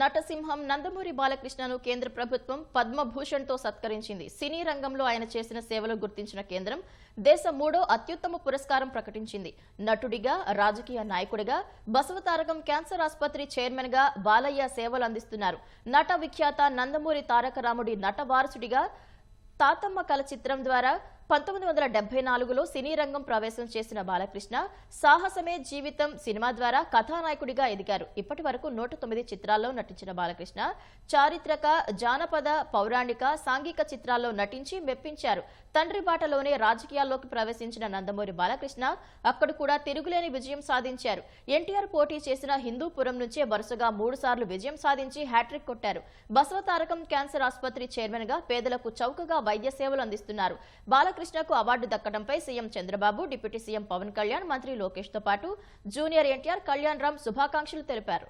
నటసింహం నందమూరి బాలకృష్ణను కేంద్ర ప్రభుత్వం పద్మభూషణ్తో సత్కరించింది. సినీ రంగంలో ఆయన చేసిన సేవలు గుర్తించిన కేంద్రం దేశ మూడో అత్యుత్తమ పురస్కారం ప్రకటించింది. నటుడిగా రాజకీయ నాయకుడిగా బసవతారకం క్యాన్సర్ ఆసుపత్రి చైర్మన్గా బాలయ్య సేవలు అందిస్తున్నారు. నట విఖ్యాత నందమూరి తారక రాముడి నట వారసుడిగా తాతమ్మ కల చిత్రం ద్వారా పంతొమ్మిది వందల డెబ్బై నాలుగులో సినీ రంగం ప్రవేశం చేసిన బాలకృష్ణ సాహసమే జీవితం సినిమా ద్వారా కథానాయకుడిగా ఎదిగారు. ఇప్పటి వరకు నూట తొమ్మిది చిత్రాల్లో నటించిన బాలకృష్ణ చారిత్రక జానపద పౌరాణిక సాంఘిక చిత్రాల్లో నటించి మెప్పించారు. తండ్రి బాటలోనే రాజకీయాల్లోకి ప్రవేశించిన నందమూరి బాలకృష్ణ అక్కడ కూడా తిరుగులేని విజయం సాధించారు. ఎన్టీఆర్ పోటీ చేసిన హిందూపురం నుంచే వరుసగా మూడు సార్లు విజయం సాధించి హ్యాట్రిక్ కొట్టారు. బసవతారకం క్యాన్సర్ ఆసుపత్రి చైర్మన్గా పేదలకు చౌకగా వైద్య సేవలు అందిస్తున్నారు. బాలకృష్ణకు award దక్కడంపై CM Chandrababu deputy CM Pawan Kalyan మంత్రి లోకేష్తో పాటు జూనియర్ ఎన్టీఆర్ కళ్యాణ్ రామ్ శుభాకాంక్షలు తెలిపారు.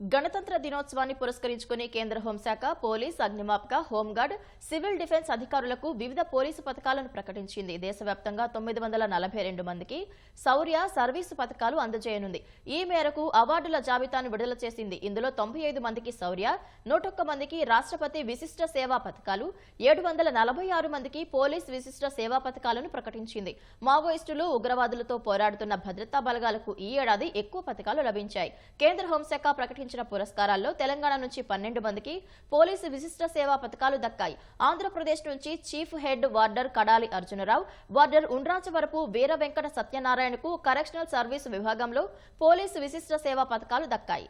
గణతంత్ర దినోత్సవాన్ని పురస్కరించుకుని కేంద్ర హోంశాఖ పోలీస్ అగ్నిమాపక హోంగార్డ్ సివిల్ డిఫెన్స్ అధికారులకు వివిధ పోలీసు పథకాలను ప్రకటించింది. దేశవ్యాప్తంగా తొమ్మిది వందల నలభై రెండు మందికి శౌర్య సర్వీసు పథకాలు అందజేయనుంది. ఈ మేరకు అవార్డుల జాబితాను విడుదల చేసింది. ఇందులో తొంభై ఐదు మందికి శౌర్య నూటొక్క మందికి రాష్ట్రపతి విశిష్ట సేవా పథకాలు ఏడు వందల నలభై ఆరు మందికి పోలీస్ విశిష్ట సేవా పథకాలను ప్రకటించింది. మావోయిస్టులు ఉగ్రవాదులతో పోరాడుతున్న భద్రతా బలగాలకు ఈ ఏడాది ఎక్కువ పథకాలు లభించాయి. కేంద్ర హోంశాఖ ప్రకటించిన పురస్కారాల్లో తెలంగాణ నుంచి పన్నెండు మందికి పోలీసు విశిష్ట సేవా పథకాలు దక్కాయి. ఆంధ్రప్రదేశ్ నుంచి chief head warder Kadali Arjunarao warder Undrachavarapu Veera Venkata సత్యనారాయణకు correctional service విభాగంలో పోలీసు విశిష్ట సేవా పథకాలు దక్కాయి.